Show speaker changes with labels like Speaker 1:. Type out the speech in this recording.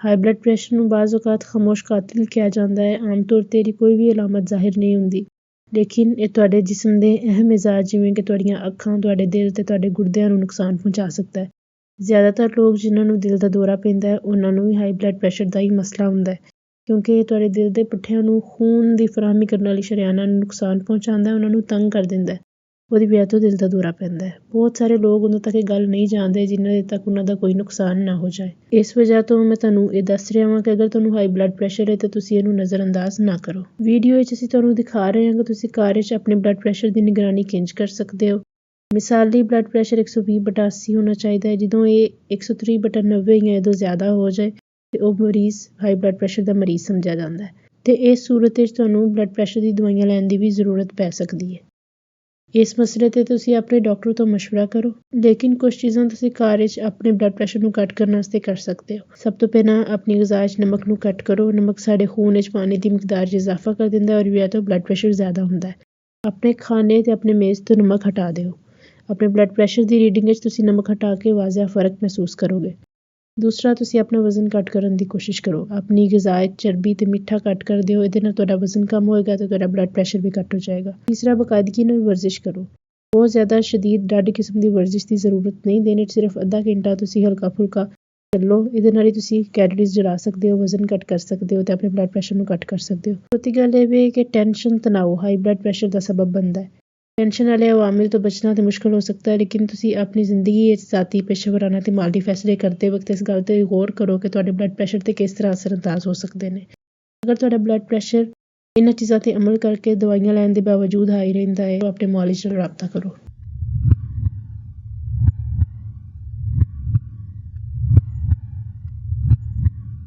Speaker 1: High blood pressure ਨੂੰ ਬਾਜ਼ ਔਕਾਤ ਖਾਮੋਸ਼ ਕਾਤਿਲ ਕਿਹਾ ਜਾਂਦਾ ਹੈ। ਆਮ ਤੌਰ ਤੇ ਇਹਦੀ ਕੋਈ ਵੀ ਅਲਾਮਤ ਜ਼ਾਹਿਰ ਨਹੀਂ ਹੁੰਦੀ। ਲੇਕਿਨ ਇਹ ਤੁਹਾਡੇ ਜਿਸਮ ਦੇ ਅਹਿਮ ਮਿਜ਼ਾਜ ਜਿਵੇਂ ਕਿ ਤੁਹਾਡੀਆਂ ਅੱਖਾਂ, ਤੁਹਾਡੇ ਦਿਲ ਤੇ ਤੁਹਾਡੇ ਗੁਰਦਿਆਂ ਨੂੰ ਨੁਕਸਾਨ ਪਹੁੰਚਾ ਸਕਦਾ ਹੈ। ਜ਼ਿਆਦਾਤਰ ਲੋਕ ਜਿਨ੍ਹਾਂ ਨੂੰ ਦਿਲ ਦਾ ਦੌਰਾ ਪੈਂਦਾ ਹੈ, ਉਹਨਾਂ ਨੂੰ ਵੀ ਹਾਈ ਬਲੱਡ ਪ੍ਰੈਸ਼ਰ ਦਾ ਹੀ ਮਸਲਾ ਹੁੰਦਾ ਹੈ। ਕਿਉਂਕਿ ਇਹ ਤੁਹਾਡੇ ਦਿਲ ਦੇ ਪੁੱਠਿਆਂ ਨੂੰ ਖੂਨ ਦੀ ਫਰਾਹਮੀ ਕਰਨ ਵਾਲੀ ਸ਼ਰਿਆਨਾਂ ਨੂੰ ਨੁਕਸਾਨ ਪਹੁੰਚਾਉਂਦਾ ਹੈ, ਉਹਨਾਂ ਨੂੰ ਤੰਗ ਕਰ ਦਿੰਦਾ ਹੈ। ਉਹਦੀ ਵਿਆਹ ਤੋਂ ਦਿਲ ਦਾ ਦੌਰਾ ਪੈਂਦਾ ਬਹੁਤ ਸਾਰੇ ਲੋਕ ਉਦੋਂ ਤੱਕ ਇਹ ਗੱਲ ਨਹੀਂ ਜਾਣਦੇ ਜਿਨ੍ਹਾਂ ਦੇ ਤੱਕ ਉਹਨਾਂ ਦਾ ਕੋਈ ਨੁਕਸਾਨ ਨਾ ਹੋ ਜਾਏ। ਇਸ ਵਜ੍ਹਾ ਤੋਂ ਮੈਂ ਤੁਹਾਨੂੰ ਇਹ ਦੱਸ ਰਿਹਾ ਹਾਂ ਕਿ ਅਗਰ ਤੁਹਾਨੂੰ ਹਾਈ ਬਲੱਡ ਪ੍ਰੈਸ਼ਰ ਹੈ ਤਾਂ ਤੁਸੀਂ ਇਹਨੂੰ ਨਜ਼ਰਅੰਦਾਜ਼ ਨਾ ਕਰੋ। ਵੀਡੀਓ ਵਿੱਚ ਅਸੀਂ ਤੁਹਾਨੂੰ ਦਿਖਾ ਰਹੇ ਹਾਂ ਕਿ ਤੁਸੀਂ ਘਰ ਵਿੱਚ ਆਪਣੇ ਬਲੱਡ ਪ੍ਰੈਸ਼ਰ ਦੀ ਨਿਗਰਾਨੀ ਕਿੰਜ ਕਰ ਸਕਦੇ ਹੋ। ਮਿਸਾਲੀ ਬਲੱਡ ਪ੍ਰੈਸ਼ਰ 120 ਬਟਾ 80 ਹੋਣਾ ਚਾਹੀਦਾ ਹੈ। ਜਦੋਂ ਇਹ 130 ਬਟਾ 90 ਜਾਂ ਇਹ ਜ਼ਿਆਦਾ ਹੋ ਜਾਏ, ਤੇ ਉਹ ਮਰੀਜ਼ ਹਾਈ ਬਲੱਡ ਪ੍ਰੈਸ਼ਰ ਦਾ ਮਰੀਜ਼ ਸਮਝਿਆ ਜਾਂਦਾ ਹੈ। ਤੇ ਇਸ ਸੂਰਤ ਵਿੱਚ ਤੁਹਾਨੂੰ ਬਲੱਡ ਪ੍ਰੈਸ਼ਰ ਦੀ ਦਵਾਈਆਂ ਲੈਣ ਦੀ ਵੀ ਜ਼ਰੂਰਤ ਪੈ ਸਕਦੀ ਹੈ। ਇਸ ਮਸਲੇ ਤੇ ਤੁਸੀਂ ਆਪਣੇ ਡਾਕਟਰ ਤੋਂ مشورہ ਕਰੋ ਲੇਕਿਨ ਕੁਝ ਚੀਜ਼ਾਂ ਤੁਸੀਂ ਘਰ ਵਿੱਚ ਆਪਣੇ ਬਲੱਡ ਪ੍ਰੈਸ਼ਰ ਨੂੰ ਘੱਟ ਕਰਨ ਵਾਸਤੇ ਕਰ ਸਕਦੇ ਹੋ ਸਭ ਤੋਂ ਪਹਿਲਾਂ ਆਪਣੀ ਗਜ਼ਾ ਵਿੱਚ ਨਮਕ ਨੂੰ ਘੱਟ ਕਰੋ ਨਮਕ ਸਾਡੇ ਖੂਨ ਵਿੱਚ ਪਾਣੀ ਦੀ ਮਿਕਦਾਰ 'ਚ ਇਜ਼ਾਫਾ ਕਰ ਦਿੰਦਾ ਹੈ ਔਰ ਵਿਆਹ ਤੋਂ ਬਲੱਡ ਪ੍ਰੈਸ਼ਰ ਜ਼ਿਆਦਾ ਹੁੰਦਾ ਹੈ ਆਪਣੇ ਖਾਣੇ ਤੇ ਆਪਣੇ ਮੇਜ਼ ਤੋਂ ਨਮਕ ਹਟਾ ਦਿਓ ਆਪਣੇ ਬਲੱਡ ਪ੍ਰੈਸ਼ਰ ਦੀ ਰੀਡਿੰਗ ਵਿੱਚ ਤੁਸੀਂ ਨਮਕ ਹਟਾ ਕੇ ਵਾਜ਼ਿਆ ਫਰਕ ਮਹਿਸੂਸ ਕਰੋਗੇ ਦੂਸਰਾ, ਤੁਸੀਂ ਆਪਣਾ ਵਜ਼ਨ ਘੱਟ ਕਰਨ ਦੀ ਕੋਸ਼ਿਸ਼ ਕਰੋ। ਆਪਣੀ ਗਜ਼ਾ ਵਿੱਚ ਚਰਬੀ ਤੇ ਮਿੱਠਾ ਘੱਟ ਕਰ ਦਿਓ ਇਹਦੇ ਨਾਲ ਤੁਹਾਡਾ ਵਜ਼ਨ ਕਮ ਹੋਏਗਾ ਤੇ ਤੁਹਾਡਾ ਬਲੱਡ ਪ੍ਰੈਸ਼ਰ ਵੀ ਘੱਟ ਹੋ ਜਾਏਗਾ। ਤੀਸਰਾ, ਬਕਾਇਦਗੀ ਨਾਲ ਵਰਜ਼ਿਸ਼ ਕਰੋ। ਬਹੁਤ ਜ਼ਿਆਦਾ ਸ਼ਦੀਦ ਡਾਢੀ ਕਿਸਮ ਦੀ ਵਰਜ਼ਿਸ਼ ਦੀ ਜ਼ਰੂਰਤ ਨਹੀਂ। ਦਿਨ ਵਿੱਚ ਸਿਰਫ ਅੱਧਾ ਘੰਟਾ ਤੁਸੀਂ ਹਲਕਾ ਫੁਲਕਾ ਚੱਲੋ ਇਹਦੇ ਨਾਲ ਹੀ ਤੁਸੀਂ ਕੈਲਰੀਜ਼ ਜਲਾ ਸਕਦੇ ਹੋ, ਵਜ਼ਨ ਘੱਟ ਕਰ ਸਕਦੇ ਹੋ ਤੇ ਆਪਣੇ ਬਲੱਡ ਪ੍ਰੈਸ਼ਰ ਨੂੰ ਘੱਟ ਕਰ ਸਕਦੇ ਹੋ। ਚੌਥੀ ਗੱਲ ਇਹ ਵੀ ਕਿ ਟੈਨਸ਼ਨ ਤਣਾਅ ਹਾਈ ਬਲੱਡ ਪ੍ਰੈਸ਼ਰ ਦਾ ਸਬਬ ਬਣਦਾ ਹੈ। ਟੈਨਸ਼ਨ ਵਾਲੇ ਅਵਾਮਿਲ ਤੋਂ ਬਚਣਾ ਤੇ ਮੁਸ਼ਕਲ ਹੋ ਸਕਦਾ ਹੈ, ਲੇਕਿਨ ਤੁਸੀਂ ਆਪਣੀ ਜ਼ਿੰਦਗੀ ਵਿੱਚ ਜ਼ਾਤੀ ਪੇਸ਼ੇਵਰਾਨਾ ਤੇ ਮਾਲੀ ਫੈਸਲੇ ਕਰਦੇ ਵਕਤ ਇਸ ਗੱਲ ਤੇ ਗੌਰ ਕਰੋ ਕਿ ਤੁਹਾਡੇ ਬਲੱਡ ਪ੍ਰੈਸ਼ਰ ਤੇ ਕਿਸ ਤਰ੍ਹਾਂ ਅਸਰਅੰਦਾਜ਼ ਹੋ ਸਕਦੇ ਨੇ। ਅਗਰ ਤੁਹਾਡਾ ਬਲੱਡ ਪ੍ਰੈਸ਼ਰ ਇਹਨਾਂ ਚੀਜ਼ਾਂ ਤੇ ਅਮਲ ਕਰਕੇ ਦਵਾਈਆਂ ਲੈਣ ਦੇ ਬਾਵਜੂਦ ਹਾਈ ਰਹਿੰਦਾ ਹੈ ਤਾਂ ਆਪਣੇ ਮਾਲਿਸ਼ ਨਾਲ ਰਾਬਤਾ ਕਰੋ।